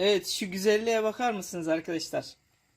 Evet şu güzelliğe bakar mısınız arkadaşlar?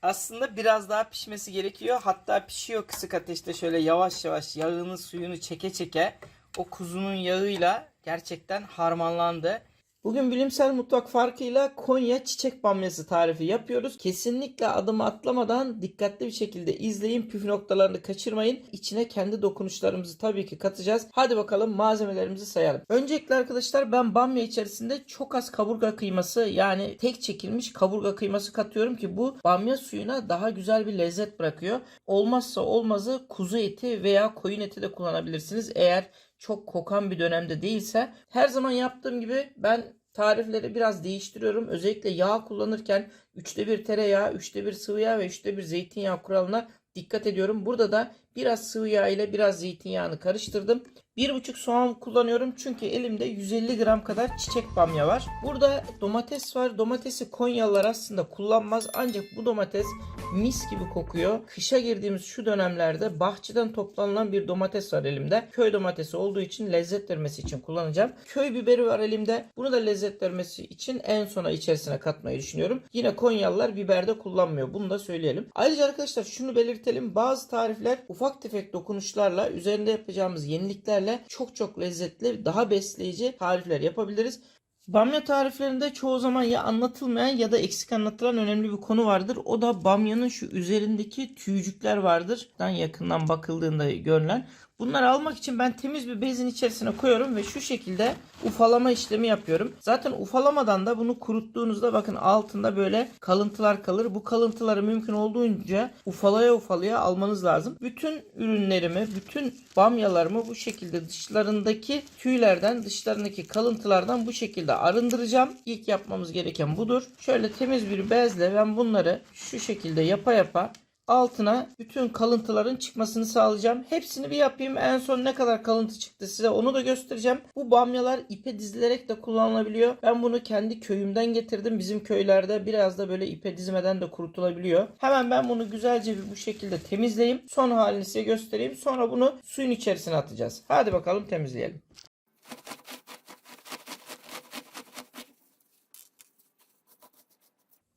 Aslında biraz daha pişmesi gerekiyor. Hatta pişiyor kısık ateşte şöyle yavaş yavaş yağını suyunu çeke çeke o kuzunun yağıyla gerçekten harmanlandı. Bugün bilimsel mutfak farkıyla Konya çiçek bamyası tarifi yapıyoruz. Kesinlikle adımı atlamadan dikkatli bir şekilde izleyin. Püf noktalarını kaçırmayın. İçine kendi dokunuşlarımızı tabii ki katacağız. Hadi bakalım malzemelerimizi sayalım. Öncelikle arkadaşlar ben bamya içerisinde çok az kaburga kıyması yani tek çekilmiş kaburga kıyması katıyorum ki bu bamya suyuna daha güzel bir lezzet bırakıyor. Olmazsa olmazı kuzu eti veya koyun eti de kullanabilirsiniz. Eğer çok kokan bir dönemde değilse her zaman yaptığım gibi ben tarifleri biraz değiştiriyorum. Özellikle yağ kullanırken 3'te 1 tereyağı, 3'te 1 sıvı yağ ve 3'te 1 zeytinyağı kuralına dikkat ediyorum. Burada da biraz sıvı yağ ile biraz zeytinyağını karıştırdım. 1,5 soğan kullanıyorum çünkü elimde 150 gram kadar çiçek bamya var. Burada domates var. Domatesi Konyalılar aslında kullanmaz ancak bu domates mis gibi kokuyor. Kışa girdiğimiz şu dönemlerde bahçeden toplanılan bir domates var elimde. Köy domatesi olduğu için lezzet vermesi için kullanacağım. Köy biberi var elimde. Bunu da lezzet vermesi için en sona içerisine katmayı düşünüyorum. Yine Konyalılar biberde kullanmıyor. Bunu da söyleyelim. Ayrıca arkadaşlar şunu belirtelim. Bazı tarifler ufak tefek dokunuşlarla üzerinde yapacağımız yeniliklerle çok çok lezzetli, daha besleyici tarifler yapabiliriz. Bamya tariflerinde çoğu zaman ya anlatılmayan ya da eksik anlatılan önemli bir konu vardır. O da bamyanın şu üzerindeki tüycükler vardır. Dan yakından bakıldığında görülen. Bunları almak için ben temiz bir bezin içerisine koyuyorum ve şu şekilde ufalama işlemi yapıyorum. Zaten ufalamadan da bunu kuruttuğunuzda bakın altında böyle kalıntılar kalır. Bu kalıntıları mümkün olduğunca ufalaya ufalaya almanız lazım. Bütün ürünlerimi, bütün bamyalarımı bu şekilde dışlarındaki tüylerden, dışlarındaki kalıntılardan bu şekilde arındıracağım. İlk yapmamız gereken budur. Şöyle temiz bir bezle ben bunları şu şekilde yapa yapa altına bütün kalıntıların çıkmasını sağlayacağım. Hepsini bir yapayım. En son ne kadar kalıntı çıktı size onu da göstereceğim. Bu bamyalar ipe dizilerek de kullanılabiliyor. Ben bunu kendi köyümden getirdim. Bizim köylerde biraz da böyle ipe dizmeden de kurutulabiliyor. Hemen ben bunu güzelce bir bu şekilde temizleyeyim. Son halini size göstereyim. Sonra bunu suyun içerisine atacağız. Hadi bakalım temizleyelim.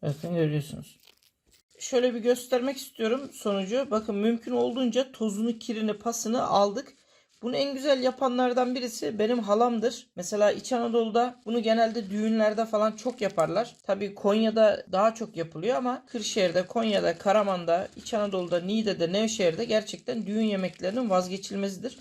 Bakın görüyorsunuz şöyle bir göstermek istiyorum sonucu. Bakın mümkün olduğunca tozunu, kirini, pasını aldık. Bunu en güzel yapanlardan birisi benim halamdır. Mesela İç Anadolu'da bunu genelde düğünlerde falan çok yaparlar. Tabii Konya'da daha çok yapılıyor ama Kırşehir'de, Konya'da, Karaman'da, İç Anadolu'da, Niğde'de, Nevşehir'de gerçekten düğün yemeklerinin vazgeçilmezidir.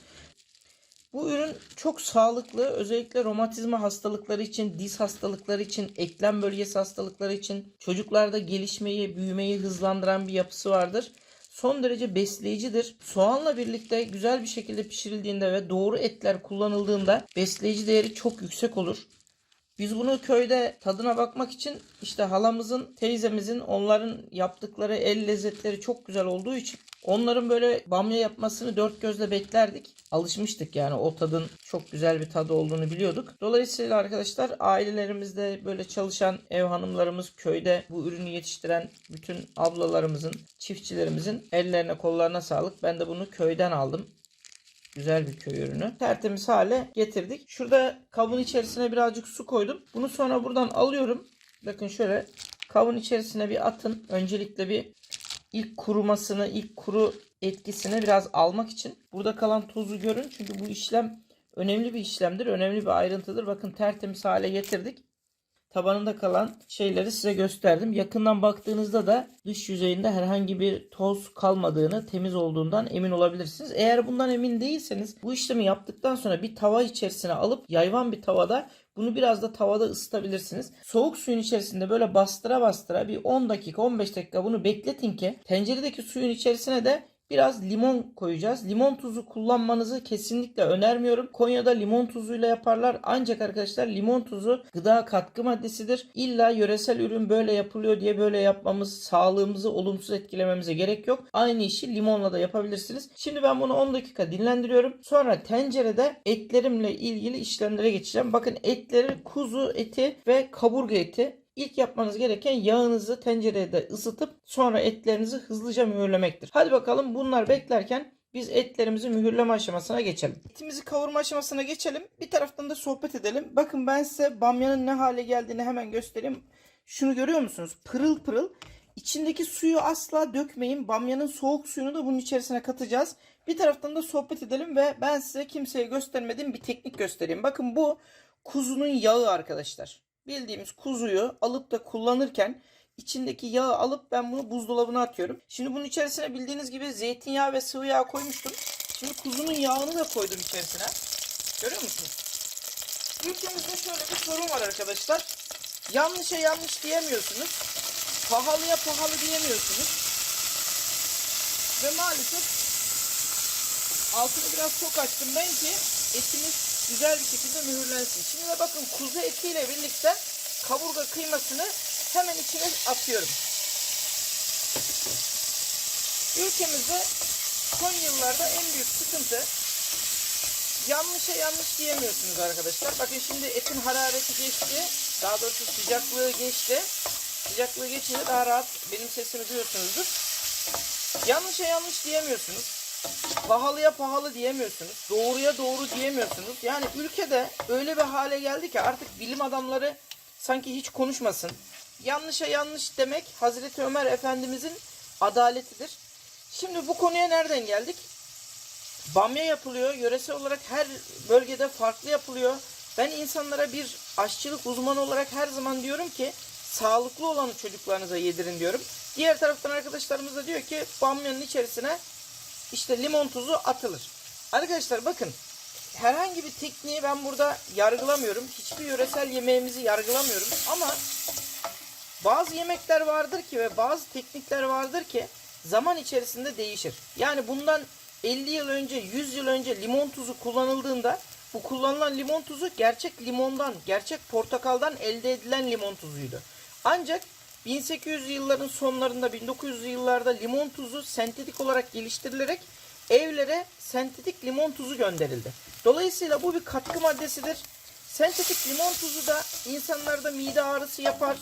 Bu ürün çok sağlıklı. Özellikle romatizma hastalıkları için, diz hastalıkları için, eklem bölgesi hastalıkları için, çocuklarda gelişmeyi, büyümeyi hızlandıran bir yapısı vardır. Son derece besleyicidir. Soğanla birlikte güzel bir şekilde pişirildiğinde ve doğru etler kullanıldığında besleyici değeri çok yüksek olur. Biz bunu köyde tadına bakmak için işte halamızın, teyzemizin onların yaptıkları el lezzetleri çok güzel olduğu için onların böyle bamya yapmasını dört gözle beklerdik. Alışmıştık yani o tadın çok güzel bir tadı olduğunu biliyorduk. Dolayısıyla arkadaşlar ailelerimizde böyle çalışan ev hanımlarımız, köyde bu ürünü yetiştiren bütün ablalarımızın, çiftçilerimizin ellerine kollarına sağlık. Ben de bunu köyden aldım. Güzel bir köy ürünü. Tertemiz hale getirdik. Şurada kabın içerisine birazcık su koydum. Bunu sonra buradan alıyorum. Bakın şöyle kabın içerisine bir atın. Öncelikle bir ilk kurumasını, ilk kuru etkisini biraz almak için. Burada kalan tozu görün. Çünkü bu işlem önemli bir işlemdir. Önemli bir ayrıntıdır. Bakın tertemiz hale getirdik. Tabanında kalan şeyleri size gösterdim. Yakından baktığınızda da dış yüzeyinde herhangi bir toz kalmadığını, temiz olduğundan emin olabilirsiniz. Eğer bundan emin değilseniz bu işlemi yaptıktan sonra bir tava içerisine alıp yayvan bir tavada bunu biraz da tavada ısıtabilirsiniz. Soğuk suyun içerisinde böyle bastıra bastıra bir 10 dakika 15 dakika bunu bekletin ki tenceredeki suyun içerisine de Biraz limon koyacağız. Limon tuzu kullanmanızı kesinlikle önermiyorum. Konya'da limon tuzuyla yaparlar. Ancak arkadaşlar limon tuzu gıda katkı maddesidir. İlla yöresel ürün böyle yapılıyor diye böyle yapmamız sağlığımızı olumsuz etkilememize gerek yok. Aynı işi limonla da yapabilirsiniz. Şimdi ben bunu 10 dakika dinlendiriyorum. Sonra tencerede etlerimle ilgili işlemlere geçeceğim. Bakın etleri kuzu eti ve kaburga eti. İlk yapmanız gereken yağınızı tencerede ısıtıp sonra etlerinizi hızlıca mühürlemektir. Hadi bakalım bunlar beklerken Biz etlerimizi mühürleme aşamasına geçelim. Etimizi kavurma aşamasına geçelim. Bir taraftan da sohbet edelim. Bakın ben size bamyanın ne hale geldiğini hemen göstereyim. Şunu görüyor musunuz? Pırıl pırıl. İçindeki suyu asla dökmeyin. Bamyanın soğuk suyunu da bunun içerisine katacağız. Bir taraftan da sohbet edelim ve ben size kimseye göstermediğim bir teknik göstereyim. Bakın bu kuzunun yağı arkadaşlar. Bildiğimiz kuzuyu alıp da kullanırken içindeki yağı alıp ben bunu buzdolabına atıyorum. Şimdi bunun içerisine bildiğiniz gibi zeytinyağı ve sıvı yağ koymuştum. Şimdi kuzunun yağını da koydum içerisine. Görüyor musunuz? Ülkemizde şöyle bir sorun var arkadaşlar. Yanlışa yanlış diyemiyorsunuz. Pahalıya pahalı diyemiyorsunuz. Ve maalesef altını biraz çok açtım ben ki etimiz güzel bir şekilde mühürlensin. Şimdi de bakın kuzu etiyle birlikte kaburga kıymasını hemen içine atıyorum. Ülkemizde son yıllarda en büyük sıkıntı yanlışa yanlış diyemiyorsunuz arkadaşlar. Bakın şimdi etin harareti geçti. Daha doğrusu sıcaklığı geçti. Sıcaklığı geçince daha rahat benim sesimi duyuyorsunuzdur. Yanlışa yanlış diyemiyorsunuz. Pahalıya pahalı diyemiyorsunuz. Doğruya doğru diyemiyorsunuz. Yani ülkede öyle bir hale geldi ki artık bilim adamları sanki hiç konuşmasın. Yanlışa yanlış demek Hazreti Ömer Efendimizin adaletidir. Şimdi bu konuya nereden geldik? Bamya yapılıyor. Yöresel olarak her bölgede farklı yapılıyor. Ben insanlara bir aşçılık uzmanı olarak her zaman diyorum ki sağlıklı olanı çocuklarınıza yedirin diyorum. Diğer taraftan arkadaşlarımız da diyor ki bamyanın içerisine işte limon tuzu atılır. Arkadaşlar bakın herhangi bir tekniği ben burada yargılamıyorum. Hiçbir yöresel yemeğimizi yargılamıyorum. Ama bazı yemekler vardır ki ve bazı teknikler vardır ki zaman içerisinde değişir. Yani bundan 50 yıl önce, 100 yıl önce limon tuzu kullanıldığında bu kullanılan limon tuzu gerçek limondan, gerçek portakaldan elde edilen limon tuzuydu. Ancak 1800 yılların sonlarında 1900 yıllarda limon tuzu sentetik olarak geliştirilerek evlere sentetik limon tuzu gönderildi. Dolayısıyla bu bir katkı maddesidir. Sentetik limon tuzu da insanlarda mide ağrısı yapar.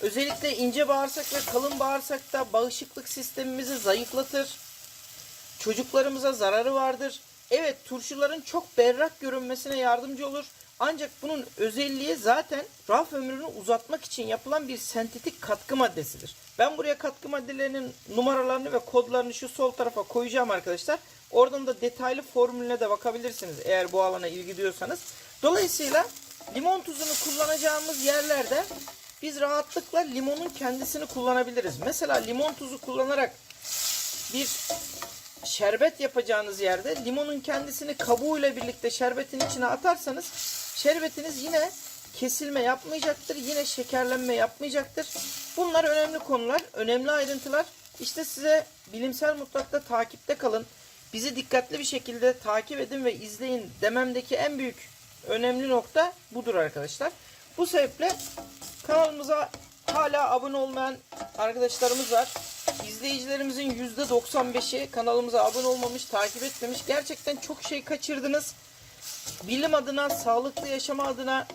Özellikle ince bağırsak ve kalın bağırsakta bağışıklık sistemimizi zayıflatır. Çocuklarımıza zararı vardır. Evet turşuların çok berrak görünmesine yardımcı olur. Ancak bunun özelliği zaten raf ömrünü uzatmak için yapılan bir sentetik katkı maddesidir. Ben buraya katkı maddelerinin numaralarını ve kodlarını şu sol tarafa koyacağım arkadaşlar. Oradan da detaylı formülüne de bakabilirsiniz eğer bu alana ilgi duyuyorsanız. Dolayısıyla limon tuzunu kullanacağımız yerlerde biz rahatlıkla limonun kendisini kullanabiliriz. Mesela limon tuzu kullanarak bir şerbet yapacağınız yerde limonun kendisini kabuğuyla birlikte şerbetin içine atarsanız şerbetiniz yine kesilme yapmayacaktır. Yine şekerlenme yapmayacaktır. Bunlar önemli konular, önemli ayrıntılar. İşte size bilimsel mutlakta takipte kalın. Bizi dikkatli bir şekilde takip edin ve izleyin dememdeki en büyük önemli nokta budur arkadaşlar. Bu sebeple kanalımıza hala abone olmayan arkadaşlarımız var. İzleyicilerimizin %95'i kanalımıza abone olmamış, takip etmemiş. Gerçekten çok şey kaçırdınız. Bilim adına, sağlıklı yaşama adına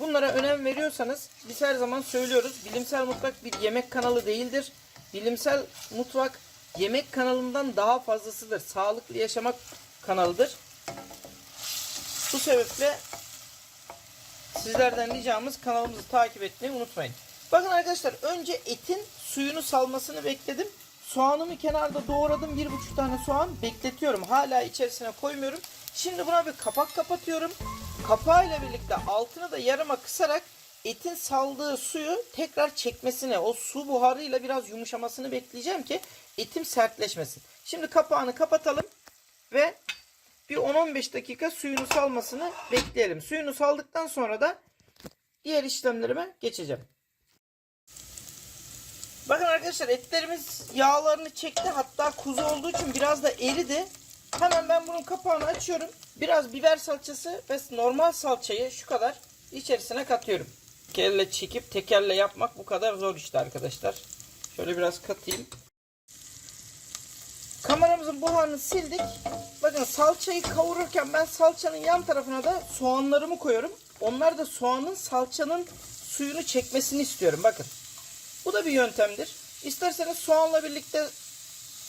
bunlara önem veriyorsanız biz her zaman söylüyoruz. Bilimsel Mutfak bir yemek kanalı değildir. Bilimsel Mutfak yemek kanalından daha fazlasıdır. Sağlıklı yaşamak kanalıdır. Bu sebeple sizlerden ricamız kanalımızı takip etmeyi unutmayın. Bakın arkadaşlar önce etin suyunu salmasını bekledim. Soğanımı kenarda doğradım. Bir buçuk tane soğan bekletiyorum. Hala içerisine koymuyorum. Şimdi buna bir kapak kapatıyorum. Kapağıyla birlikte altını da yarıma kısarak etin saldığı suyu tekrar çekmesine, o su buharıyla biraz yumuşamasını bekleyeceğim ki etim sertleşmesin. Şimdi kapağını kapatalım ve bir 10-15 dakika suyunu salmasını bekleyelim. Suyunu saldıktan sonra da diğer işlemlerime geçeceğim. Bakın arkadaşlar etlerimiz yağlarını çekti. Hatta kuzu olduğu için biraz da eridi. Hemen ben bunun kapağını açıyorum. Biraz biber salçası ve normal salçayı şu kadar içerisine katıyorum. Tekerle çekip tekerle yapmak bu kadar zor işte arkadaşlar. Şöyle biraz katayım. Kameramızın buharını sildik. Bakın salçayı kavururken ben salçanın yan tarafına da soğanlarımı koyuyorum. Onlar da soğanın salçanın suyunu çekmesini istiyorum. Bakın. Bu da bir yöntemdir. İsterseniz soğanla birlikte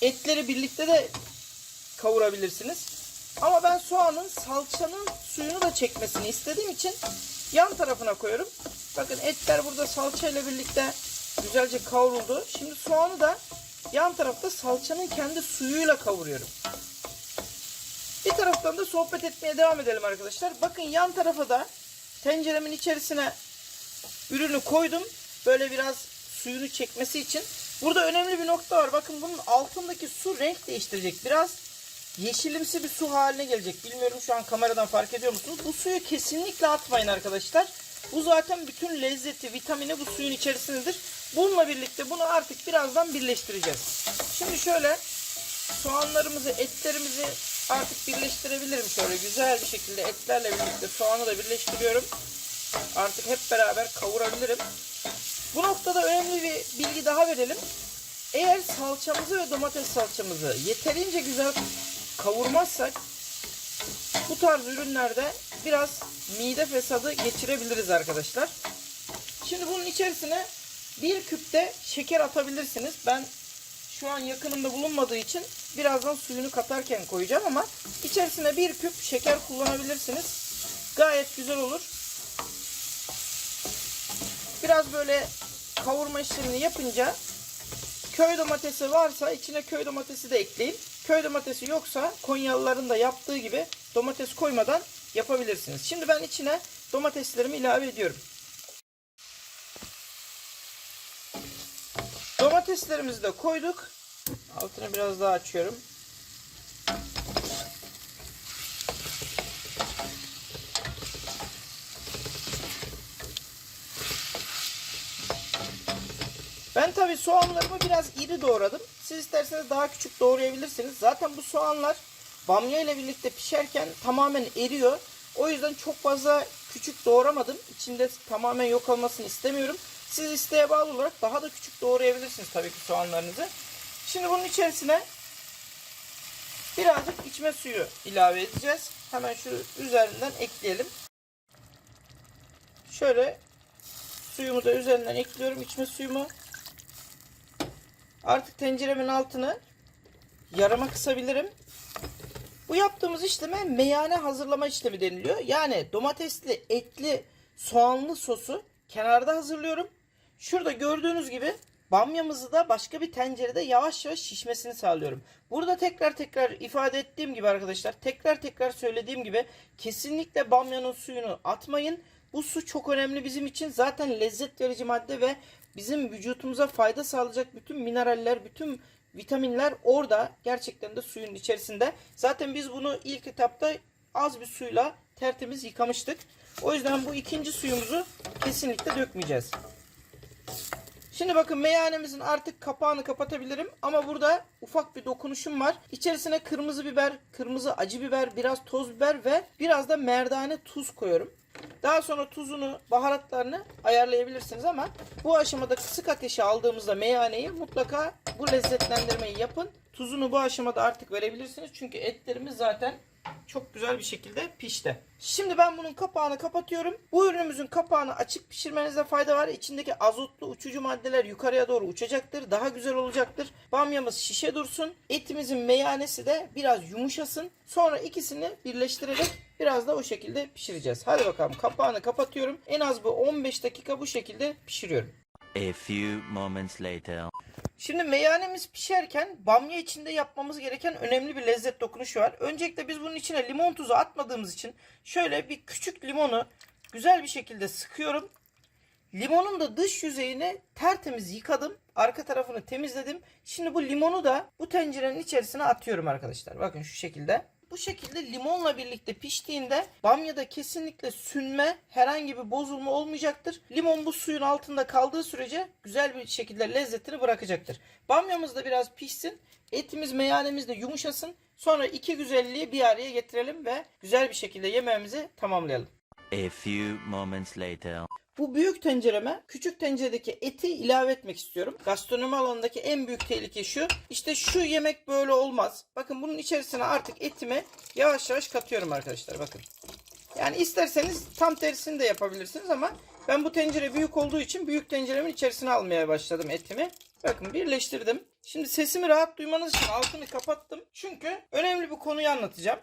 etleri birlikte de kavurabilirsiniz. Ama ben soğanın salçanın suyunu da çekmesini istediğim için yan tarafına koyuyorum. Bakın etler burada salça ile birlikte güzelce kavruldu. Şimdi soğanı da yan tarafta salçanın kendi suyuyla kavuruyorum. Bir taraftan da sohbet etmeye devam edelim arkadaşlar. Bakın yan tarafa da tenceremin içerisine ürünü koydum. Böyle biraz suyunu çekmesi için. Burada önemli bir nokta var. Bakın bunun altındaki su renk değiştirecek. Biraz yeşilimsi bir su haline gelecek. Bilmiyorum şu an kameradan fark ediyor musunuz? Bu suyu kesinlikle atmayın arkadaşlar. Bu zaten bütün lezzeti, vitamini bu suyun içerisindedir. Bununla birlikte bunu artık birazdan birleştireceğiz. Şimdi şöyle soğanlarımızı, etlerimizi artık birleştirebilirim şöyle güzel bir şekilde etlerle birlikte soğanı da birleştiriyorum. Artık hep beraber kavurabilirim. Bu noktada önemli bir bilgi daha verelim. Eğer salçamızı ve domates salçamızı yeterince güzel kavurmazsak bu tarz ürünlerde biraz mide fesadı geçirebiliriz arkadaşlar. Şimdi bunun içerisine bir küpte şeker atabilirsiniz. Ben şu an yakınımda bulunmadığı için birazdan suyunu katarken koyacağım ama içerisine bir küp şeker kullanabilirsiniz. Gayet güzel olur. Biraz böyle kavurma işlemini yapınca köy domatesi varsa içine köy domatesi de ekleyin. Köy domatesi yoksa Konyalıların da yaptığı gibi domates koymadan yapabilirsiniz. Şimdi ben içine domateslerimi ilave ediyorum. Domateslerimizi de koyduk. Altını biraz daha açıyorum. Ben tabii soğanlarımı biraz iri doğradım. Siz isterseniz daha küçük doğrayabilirsiniz. Zaten bu soğanlar bamya ile birlikte pişerken tamamen eriyor. O yüzden çok fazla küçük doğramadım. İçinde tamamen yok olmasını istemiyorum. Siz isteğe bağlı olarak daha da küçük doğrayabilirsiniz tabii ki soğanlarınızı. Şimdi bunun içerisine birazcık içme suyu ilave edeceğiz. Hemen şu üzerinden ekleyelim. Şöyle suyumu da üzerinden ekliyorum içme suyumu. Artık tenceremin altını yarıma kısabilirim. Bu yaptığımız işleme meyane hazırlama işlemi deniliyor. Yani domatesli, etli, soğanlı sosu kenarda hazırlıyorum. Şurada gördüğünüz gibi bamyamızı da başka bir tencerede yavaş yavaş şişmesini sağlıyorum. Burada tekrar tekrar ifade ettiğim gibi arkadaşlar, tekrar tekrar söylediğim gibi kesinlikle bamyanın suyunu atmayın. Bu su çok önemli bizim için. Zaten lezzet verici madde ve bizim vücutumuza fayda sağlayacak bütün mineraller, bütün vitaminler orada gerçekten de suyun içerisinde. Zaten biz bunu ilk etapta az bir suyla tertemiz yıkamıştık. O yüzden bu ikinci suyumuzu kesinlikle dökmeyeceğiz. Şimdi bakın meyanemizin artık kapağını kapatabilirim ama burada ufak bir dokunuşum var. İçerisine kırmızı biber, kırmızı acı biber, biraz toz biber ve biraz da merdane tuz koyuyorum. Daha sonra tuzunu, baharatlarını ayarlayabilirsiniz ama bu aşamada kısık ateşe aldığımızda meyaneyi mutlaka bu lezzetlendirmeyi yapın. Tuzunu bu aşamada artık verebilirsiniz çünkü etlerimiz zaten çok güzel bir şekilde pişti. Şimdi ben bunun kapağını kapatıyorum. Bu ürünümüzün kapağını açık pişirmenizde fayda var. İçindeki azotlu uçucu maddeler yukarıya doğru uçacaktır. Daha güzel olacaktır. Bamyamız şişe dursun. Etimizin meyanesi de biraz yumuşasın. Sonra ikisini birleştirerek biraz da o şekilde pişireceğiz. Hadi bakalım kapağını kapatıyorum. En az bu 15 dakika bu şekilde pişiriyorum. A few moments later. Şimdi meyanemiz pişerken bamya içinde yapmamız gereken önemli bir lezzet dokunuşu var. Öncelikle biz bunun içine limon tuzu atmadığımız için şöyle bir küçük limonu güzel bir şekilde sıkıyorum. Limonun da dış yüzeyini tertemiz yıkadım. Arka tarafını temizledim. Şimdi bu limonu da bu tencerenin içerisine atıyorum arkadaşlar. Bakın şu şekilde. Bu şekilde limonla birlikte piştiğinde bamyada kesinlikle sünme, herhangi bir bozulma olmayacaktır. Limon bu suyun altında kaldığı sürece güzel bir şekilde lezzetini bırakacaktır. Bamyamız da biraz pişsin. Etimiz, meyanemiz de yumuşasın. Sonra iki güzelliği bir araya getirelim ve güzel bir şekilde yemeğimizi tamamlayalım. A few moments later. Bu büyük tencereme küçük tenceredeki eti ilave etmek istiyorum. Gastronomi alanındaki en büyük tehlike şu. İşte şu yemek böyle olmaz. Bakın bunun içerisine artık etimi yavaş yavaş katıyorum arkadaşlar. Bakın. Yani isterseniz tam tersini de yapabilirsiniz ama ben bu tencere büyük olduğu için büyük tenceremin içerisine almaya başladım etimi. Bakın birleştirdim. Şimdi sesimi rahat duymanız için altını kapattım. Çünkü önemli bir konuyu anlatacağım.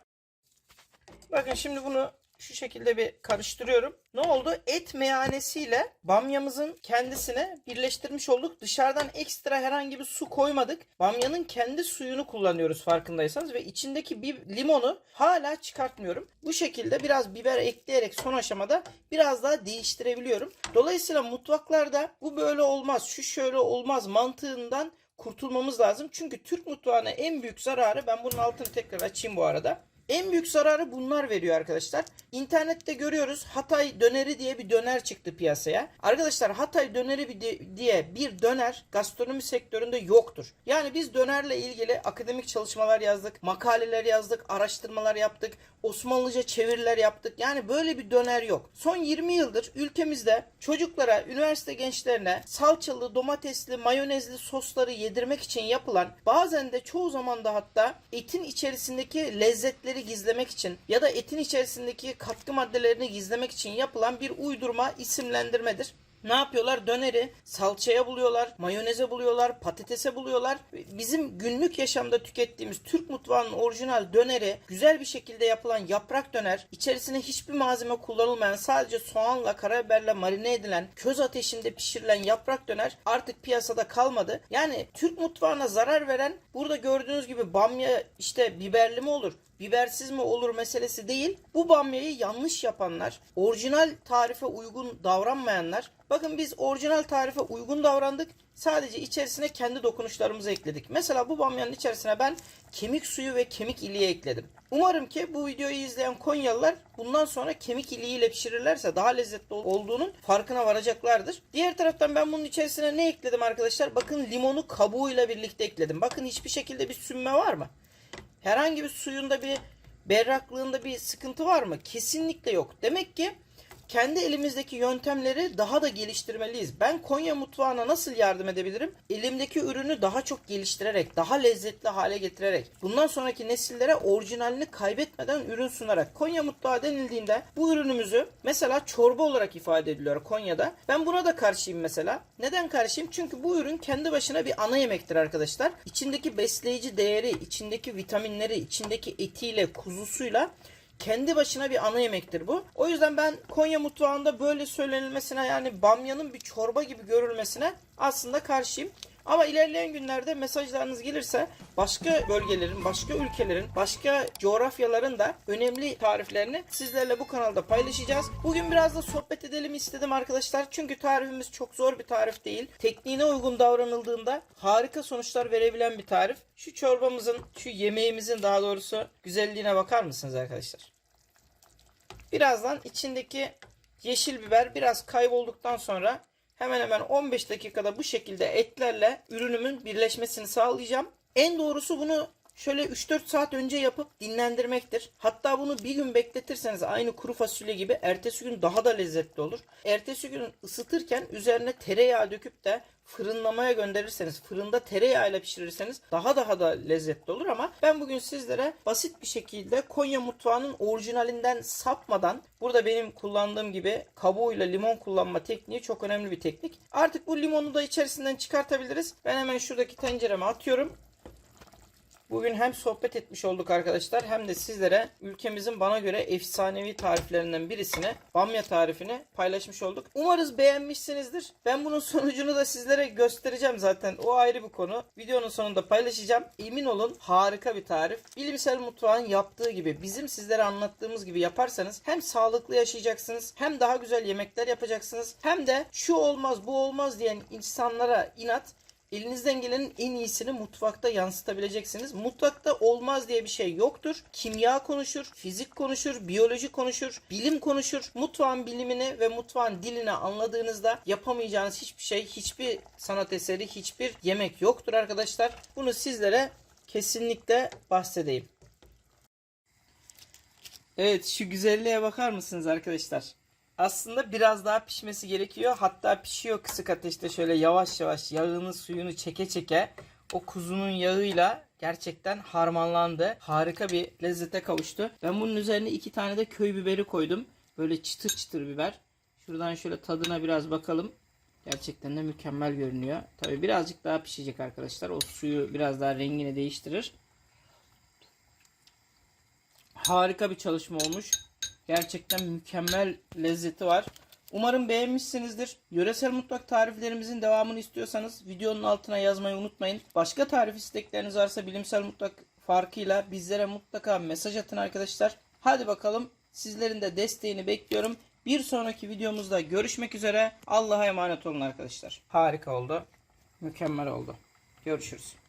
Bakın şimdi bunu şu şekilde bir karıştırıyorum. Ne oldu? Et meyhanesiyle bamyamızın kendisine birleştirmiş olduk. Dışarıdan ekstra herhangi bir su koymadık. Bamyanın kendi suyunu kullanıyoruz farkındaysanız ve içindeki bir limonu hala çıkartmıyorum. Bu şekilde biraz biber ekleyerek son aşamada biraz daha değiştirebiliyorum. Dolayısıyla mutfaklarda bu böyle olmaz, şu şöyle olmaz mantığından kurtulmamız lazım. Çünkü Türk mutfağına en büyük zararı ben bunun altını tekrar açayım bu arada. En büyük zararı bunlar veriyor arkadaşlar. İnternette görüyoruz Hatay döneri diye bir döner çıktı piyasaya. Arkadaşlar Hatay döneri diye bir döner gastronomi sektöründe yoktur. Yani biz dönerle ilgili akademik çalışmalar yazdık, makaleler yazdık, araştırmalar yaptık, Osmanlıca çeviriler yaptık. Yani böyle bir döner yok. Son 20 yıldır ülkemizde çocuklara, üniversite gençlerine salçalı, domatesli, mayonezli sosları yedirmek için yapılan bazen de çoğu zaman da hatta etin içerisindeki lezzetleri gizlemek için ya da etin içerisindeki katkı maddelerini gizlemek için yapılan bir uydurma isimlendirmedir. Ne yapıyorlar? Döneri salçaya buluyorlar, mayoneze buluyorlar, patatese buluyorlar. Bizim günlük yaşamda tükettiğimiz Türk mutfağının orijinal döneri güzel bir şekilde yapılan yaprak döner, içerisine hiçbir malzeme kullanılmayan sadece soğanla, karabiberle marine edilen, köz ateşinde pişirilen yaprak döner artık piyasada kalmadı. Yani Türk mutfağına zarar veren burada gördüğünüz gibi bamya işte biberli mi olur? Bibersiz mi olur meselesi değil. Bu bamyayı yanlış yapanlar, orijinal tarife uygun davranmayanlar. Bakın biz orijinal tarife uygun davrandık. Sadece içerisine kendi dokunuşlarımızı ekledik. Mesela bu bamyanın içerisine ben kemik suyu ve kemik iliği ekledim. Umarım ki bu videoyu izleyen Konyalılar bundan sonra kemik iliğiyle pişirirlerse daha lezzetli ol- olduğunun farkına varacaklardır. Diğer taraftan ben bunun içerisine ne ekledim arkadaşlar? Bakın limonu kabuğuyla birlikte ekledim. Bakın hiçbir şekilde bir sünme var mı? Herhangi bir suyunda bir berraklığında bir sıkıntı var mı? Kesinlikle yok. Demek ki kendi elimizdeki yöntemleri daha da geliştirmeliyiz. Ben Konya mutfağına nasıl yardım edebilirim? Elimdeki ürünü daha çok geliştirerek, daha lezzetli hale getirerek, bundan sonraki nesillere orijinalini kaybetmeden ürün sunarak. Konya mutfağı denildiğinde bu ürünümüzü mesela çorba olarak ifade ediliyor Konya'da. Ben buna da karşıyım mesela. Neden karşıyım? Çünkü bu ürün kendi başına bir ana yemektir arkadaşlar. İçindeki besleyici değeri, içindeki vitaminleri, içindeki etiyle, kuzusuyla kendi başına bir ana yemektir bu. O yüzden ben Konya mutfağında böyle söylenilmesine yani bamyanın bir çorba gibi görülmesine aslında karşıyım. Ama ilerleyen günlerde mesajlarınız gelirse başka bölgelerin, başka ülkelerin, başka coğrafyaların da önemli tariflerini sizlerle bu kanalda paylaşacağız. Bugün biraz da sohbet edelim istedim arkadaşlar. Çünkü tarifimiz çok zor bir tarif değil. Tekniğine uygun davranıldığında harika sonuçlar verebilen bir tarif. Şu çorbamızın, şu yemeğimizin daha doğrusu güzelliğine bakar mısınız arkadaşlar? Birazdan içindeki yeşil biber biraz kaybolduktan sonra hemen hemen 15 dakikada bu şekilde etlerle ürünümün birleşmesini sağlayacağım. En doğrusu bunu şöyle 3-4 saat önce yapıp dinlendirmektir. Hatta bunu bir gün bekletirseniz aynı kuru fasulye gibi ertesi gün daha da lezzetli olur. Ertesi gün ısıtırken üzerine tereyağı döküp de fırınlamaya gönderirseniz, fırında tereyağıyla pişirirseniz daha daha da lezzetli olur ama ben bugün sizlere basit bir şekilde Konya mutfağının orijinalinden sapmadan burada benim kullandığım gibi kabuğuyla limon kullanma tekniği çok önemli bir teknik. Artık bu limonu da içerisinden çıkartabiliriz. Ben hemen şuradaki tencereme atıyorum. Bugün hem sohbet etmiş olduk arkadaşlar hem de sizlere ülkemizin bana göre efsanevi tariflerinden birisini bamya tarifini paylaşmış olduk. Umarız beğenmişsinizdir. Ben bunun sonucunu da sizlere göstereceğim zaten. O ayrı bir konu. Videonun sonunda paylaşacağım. Emin olun harika bir tarif. Bilimsel mutfağın yaptığı gibi bizim sizlere anlattığımız gibi yaparsanız hem sağlıklı yaşayacaksınız hem daha güzel yemekler yapacaksınız hem de şu olmaz bu olmaz diyen insanlara inat Elinizden gelenin en iyisini mutfakta yansıtabileceksiniz. Mutfakta olmaz diye bir şey yoktur. Kimya konuşur, fizik konuşur, biyoloji konuşur, bilim konuşur. Mutfağın bilimini ve mutfağın dilini anladığınızda yapamayacağınız hiçbir şey, hiçbir sanat eseri, hiçbir yemek yoktur arkadaşlar. Bunu sizlere kesinlikle bahsedeyim. Evet şu güzelliğe bakar mısınız arkadaşlar? Aslında biraz daha pişmesi gerekiyor. Hatta pişiyor kısık ateşte şöyle yavaş yavaş yağını suyunu çeke çeke o kuzunun yağıyla gerçekten harmanlandı. Harika bir lezzete kavuştu. Ben bunun üzerine iki tane de köy biberi koydum. Böyle çıtır çıtır biber. Şuradan şöyle tadına biraz bakalım. Gerçekten de mükemmel görünüyor. Tabi birazcık daha pişecek arkadaşlar. O suyu biraz daha rengini değiştirir. Harika bir çalışma olmuş. Gerçekten mükemmel lezzeti var. Umarım beğenmişsinizdir. Yöresel mutfak tariflerimizin devamını istiyorsanız videonun altına yazmayı unutmayın. Başka tarif istekleriniz varsa bilimsel mutfak farkıyla bizlere mutlaka mesaj atın arkadaşlar. Hadi bakalım sizlerin de desteğini bekliyorum. Bir sonraki videomuzda görüşmek üzere. Allah'a emanet olun arkadaşlar. Harika oldu. Mükemmel oldu. Görüşürüz.